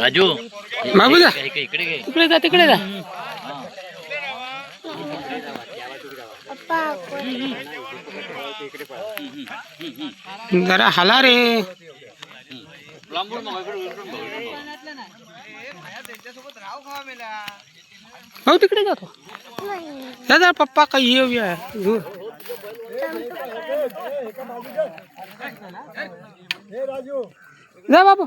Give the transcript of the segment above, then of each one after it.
राजू मागू जा. इकडे इकडे घे तिकडे जा तिकडे जा. जरा हला रे. हो तिकडे जातो जा पप्पा काही येऊ. या दूर जा बाबू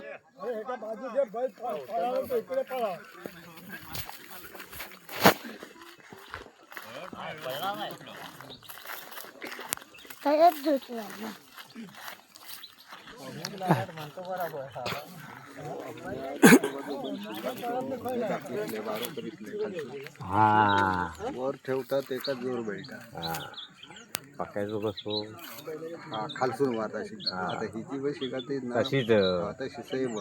वर ठेवतात एका ज़ोर बेल्टा पकायचो कसो हा खालसून मारता शिका आता हिची पण शिका ते ना- तशीच हा, तशी सेम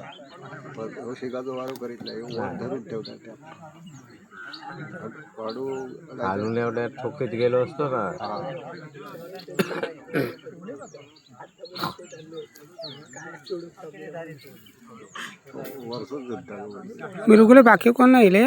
पण हो शिकाचो वारो करीत नाही वर धरून ठेवतात त्या. वाडू घालून एवढ्या ठोकीत गेलो असतो ना. वर्षच धरतात बिलकुल बाकी कोण नाही इले.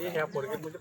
ये है मुझे